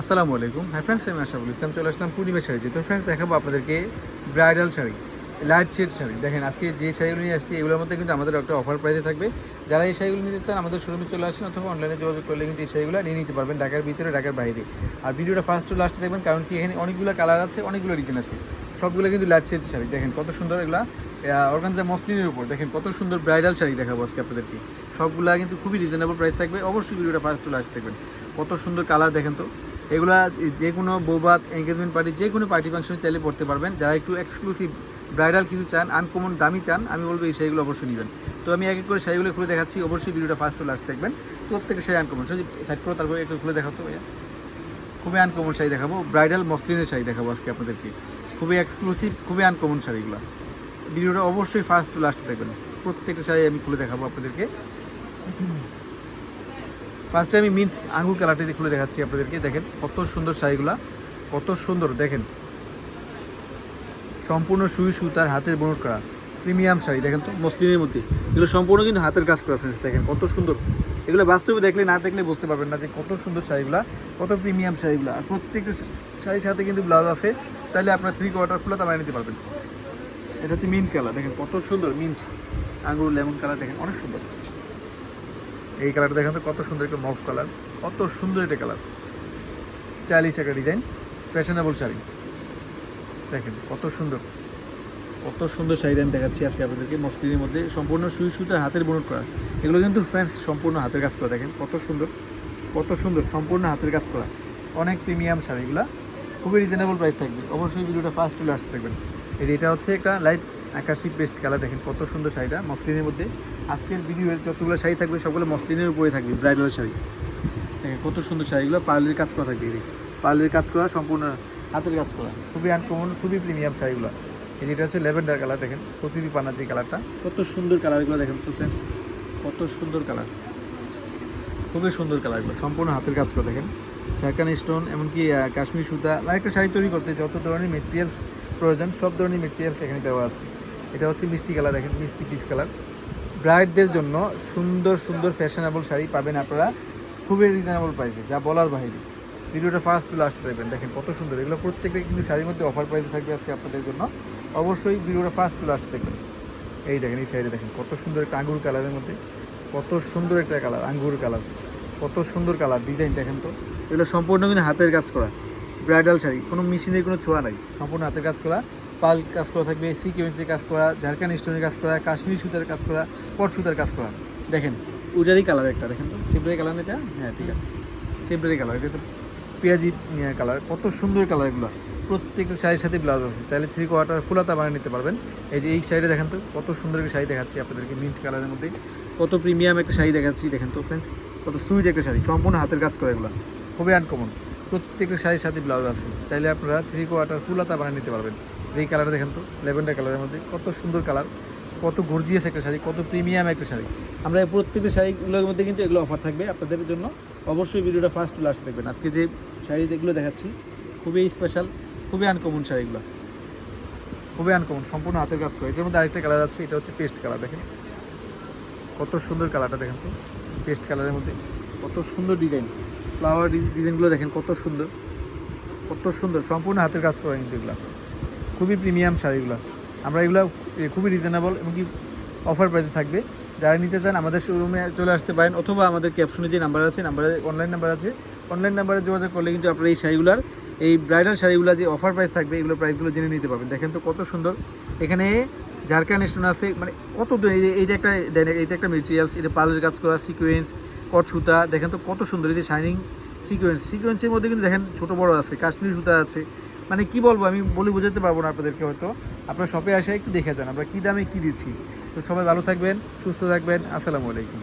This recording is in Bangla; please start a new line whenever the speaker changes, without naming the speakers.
আসসালামু আলাইকুম। হ্যাঁ ফ্রেন্ডস আমি আশাফুল ইসলাম, চলে আসলাম পূর্ণিমা শাড়ি তো ফ্রেন্ডস দেখাবো আপনাদেরকে bridal sari light shade sari. দেখেন, আজকে যে শাড়িগুলো নিয়ে আসছি, এগুলোর মধ্যে কিন্তু আমাদের একটা অফার প্রাইসে থাকবে। যারা এই শাড়িগুলো নিতে চান, আমাদের শোরুমে চলে আসেন অথবা অনলাইনে যোগাযোগ করলে কিন্তু এই শাড়িগুলো নিয়ে নিতে পারবেন ঢাকার ভিতরে, ঢাকার বাইরে। আর ভিডিওটা ফার্স্ট টু লাস্টে দেখবেন, কারণ কি এখানে অনেকগুলো কালার আছে, অনেকগুলো ডিজাইন আছে। সবগুলো কিন্তু লাইট শেড শাড়ি। দেখেন, কত সুন্দর এগুলা। অর্গানজা মসলিনের উপর। দেখেন, কত সুন্দর ব্রাইডাল শাড়ি দেখাবো আজকে আপনাদেরকে। সবগুলা কিন্তু খুবই রিজনেবল প্রাইস থাকবে। অবশ্যই ভিডিওটা ফার্স্ট টু লাস্ট দেখবেন। কত সুন্দর কালার দেখেন তো। এগুলা যে কোনো বৌবাত এঙ্গেজমেন্ট পার্টি যে কোনো পার্টি ফাংশনে চাইলে পড়তে পারবেন। যারা একটু এক্সক্লুসিভ ব্রাইডাল কিছু চান আনকমন দামি চান, আমি বলব এই শাড়িগুলো অবশ্যই নেবেন। তো আমি এক এক করে শাড়িগুলো খুলে দেখাচ্ছি, অবশ্যই ভিডিওটা ফার্স্ট টু লাস্ট দেখবেন। প্রত্যেকটা শাড়ি আনকমন সাইড করে, তারপরে একটু খুলে দেখাতো খুবই আনকমন শাড়ি দেখাবো। ব্রাইডাল মসলিনের শাড়ি দেখাবো আজকে আপনাদেরকে। খুবই এক্সক্লুসিভ খুবই আনকমন শাড়িগুলো। ভিডিওটা অবশ্যই ফার্স্ট টু লাস্ট দেখবেন। প্রত্যেকটা শাড়ি আমি খুলে দেখাবো আপনাদেরকে। ফার্স্টে আমি মিন্ট আঙ্গুর কালারটি খুলে দেখাচ্ছি আপনাদেরকে। দেখেন, কত সুন্দর শাড়িগুলা। কত সুন্দর, দেখেন। সম্পূর্ণ সুই সুতার হাতের বনট করা। প্রিমিয়াম শাড়ি, দেখেন তো। মসলিনের মধ্যে। এগুলো সম্পূর্ণ কিন্তু হাতের কাজ করা ফ্রেন্ডস দেখেন, কত সুন্দর। এগুলো বাস্তবে দেখলে, না দেখলে বুঝতে পারবেন না যে কত সুন্দর শাড়িগুলা, কত প্রিমিয়াম শাড়িগুলা। আর প্রত্যেকটা শাড়ির সাথে কিন্তু ব্লাউজ আছে। তাহলে আপনার থ্রি কোয়ার্টার ফুলে তা নিতে পারবেন। এটা হচ্ছে মিন্ট কালার দেখেন, কত সুন্দর মিন্ট আঙ্গুর লেমন কালার দেখেন, অনেক সুন্দর। এই কালারটা দেখেন তো কত সুন্দর একটা মফ কালার কত সুন্দর একটা কালার। স্টাইলিশ একটা ডিজাইন ফ্যাশনেবল শাড়ি। দেখেন কত সুন্দর। কত সুন্দর শাড়ি আমি দেখাচ্ছি আজকে আপনাদেরকে মসলিনের মধ্যে। সম্পূর্ণ সুই সুতে হাতের বুনট করা। এগুলো কিন্তু ফ্রেন্ডস সম্পূর্ণ হাতের কাজ করা। দেখেন কত সুন্দর কত সুন্দর সম্পূর্ণ হাতের কাজ করা। অনেক প্রিমিয়াম শাড়িগুলো খুবই রিজনেবল প্রাইস থাকবে। অবশ্যই ভিডিওটা ফার্স্ট টু লাস্ট থাকবেন। এটা হচ্ছে একটা লাইট আকাশি পেস্ট কালার, দেখেন কত সুন্দর শাড়িটা, মসলিনের মধ্যে। আজকের ভিডিওর যতগুলো শাড়ি থাকবে, সবগুলো মসলিনের উপরে থাকবে ব্রাইডাল শাড়ি। দেখেন কত সুন্দর শাড়িগুলো, পার্লের কাজ করা থাকবে দেখেন। পার্লের কাজ করা, সম্পূর্ণ হাতের কাজ করা। খুবই আনকমন খুবই প্রিমিয়াম শাড়িগুলো। এই যেটা হচ্ছে ল্যাভেন্ডার কালার, দেখেন, কচুরি পানা যে কালারটা। কত সুন্দর কালারগুলো, দেখেন, তো ফ্রেন্ডস কত সুন্দর কালার। খুবই সুন্দর কালারগুলো, সম্পূর্ণ হাতের কাজ করা, দেখেন। ঝাড়খান স্টোন এমনকি কাশ্মীর সুতা মানে একটা শাড়ি তৈরি করতে, যত ধরনের মেটেরিয়ালস প্রয়োজন, সব ধরনের মেটেরিয়ালস এখানে দেওয়া আছে। এটা হচ্ছে মিষ্টি কালার, দেখেন, মিষ্টি পিস কালার। ব্রাইডদের জন্য সুন্দর সুন্দর ফ্যাশনেবল শাড়ি পাবেন আপনারা। খুবই রিজনেবল প্রাইসে যা বলার বাইরে। ভিডিওটা ফার্স্ট টু লাস্ট দেখবেন। দেখেন, কত সুন্দর। এগুলো প্রত্যেকটা কিন্তু শাড়ির মধ্যে অফার প্রাইসে থাকবে আজকে আপনাদের জন্য। অবশ্যই ভিডিওটা ফার্স্ট টু লাস্ট দেখবেন। এই দেখেন, এই শাড়িটা দেখেন, কত সুন্দর একটা আঙ্গুর কালারের মধ্যে, কত সুন্দর একটা কালার, আঙ্গুর কালার, কত সুন্দর কালার ডিজাইন দেখেন তো। এগুলো সম্পূর্ণ কিন্তু হাতের কাজ করা। ব্রাইডাল শাড়ি, কোনো মেশিনের কোনো ছোঁয়া নাই, সম্পূর্ণ হাতের কাজ করা। পাল কাজ করা থাকবে সিকুয়েন্সের কাজ করা ঝাড়খান্ড স্টোনের কাজ করা, কাশ্মীর সুতার কাজ করা, পট সুতার কাজ করা। দেখেন, উজারি কালার একটা, দেখেন তো? সিমটারি কালার এটা? হ্যাঁ ঠিক আছে। সিমটারি কালার, এটা তো পেঁয়াজি কালার। কত সুন্দর কালার এগুলো। প্রত্যেকটা শাড়ির সাথে ব্লাউজ আছে। চাইলে থ্রি কোয়ার্টার ফুলাতা বানিয়ে নিতে পারবেন। এই যে এই শাড়িটা দেখেন তো, কত সুন্দর একটা শাড়ি দেখাচ্ছি আপনাদেরকে মিন্ট কালারের মধ্যে। কত প্রিমিয়াম একটা শাড়ি দেখাচ্ছি, দেখেন তো ফ্রেন্ডস কত সুইট একটা শাড়ি। সম্পূর্ণ হাতের কাজ করে এগুলো। খুবই আনকমন প্রত্যেকটা শাড়ির সাথে ব্লাউজ আছে। চাইলে আপনারা থ্রি কোয়ার্টার ফুলাতা বানিয়ে নিতে পারবেন। এই কালারটা দেখেন তো, ল্যাভেন্ডার কালারের মধ্যে। কত সুন্দর কালার, কত গর্জিয়াস একটা শাড়ি, কত প্রিমিয়াম একটা শাড়ি। আমরা প্রত্যেকটা শাড়িগুলোর মধ্যে কিন্তু এগুলো অফার থাকবে আপনাদের জন্য। অবশ্যই ভিডিওটা ফার্স্ট লাস্ট দেখবেন। আজকে যে শাড়ি এগুলো দেখাচ্ছি, খুবই স্পেশাল খুবই আনকমন শাড়িগুলো। খুবই আনকমন সম্পূর্ণ হাতের কাজ করে। এটার মধ্যে আরেকটা কালার আছে, এটা হচ্ছে পেস্ট কালার, দেখেন। কত সুন্দর কালারটা দেখেন তো পেস্ট কালারের মধ্যে। কত সুন্দর ডিজাইন ফ্লাওয়ার ডিজাইনগুলো দেখেন, কত সুন্দর। কত সুন্দর, সম্পূর্ণ হাতের কাজ করে কিন্তু এগুলো। খুবই প্রিমিয়াম শাড়িগুলো আমরা এগুলো খুবই রিজনেবল এবং কি অফার প্রাইসে থাকবে। যারা নিতে চান আমাদের শোরুমে চলে আসতে পারেন অথবা আমাদের ক্যাপশনে যে নাম্বার আছে নাম্বারে অনলাইন নাম্বার আছে অনলাইন নাম্বারে যোগাযোগ করলে কিন্তু আপনারা এই শাড়িগুলোর, এই ব্রাইডাল শাড়িগুলো যে অফার প্রাইস থাকবে, এগুলো প্রাইসগুলো জেনে নিতে পারবেন। দেখেন তো কত সুন্দর। এখানে ঝাড়খান্ড স্টোন আছে মানে কত এইটা একটা এইটা একটা মেটেরিয়ালস এটা পালের কাজ করা সিকোয়েন্স কট সুতা, দেখেন তো কত সুন্দর, এই যে শাইনিং সিকোয়েন্স সিকোয়েন্সের মধ্যে কিন্তু দেখেন ছোটো বড় আছে, কাশ্মীর সুতা আছে মানে কি বলব, আমি বলি বোঝাতে পারব না আপনাদেরকে হয়তো। আপনার শপে আসে একটু দেখে যান, আমরা কী দামে কী দিচ্ছি। তো সবাই ভালো থাকবেন, সুস্থ থাকবেন, আসসালামু আলাইকুম।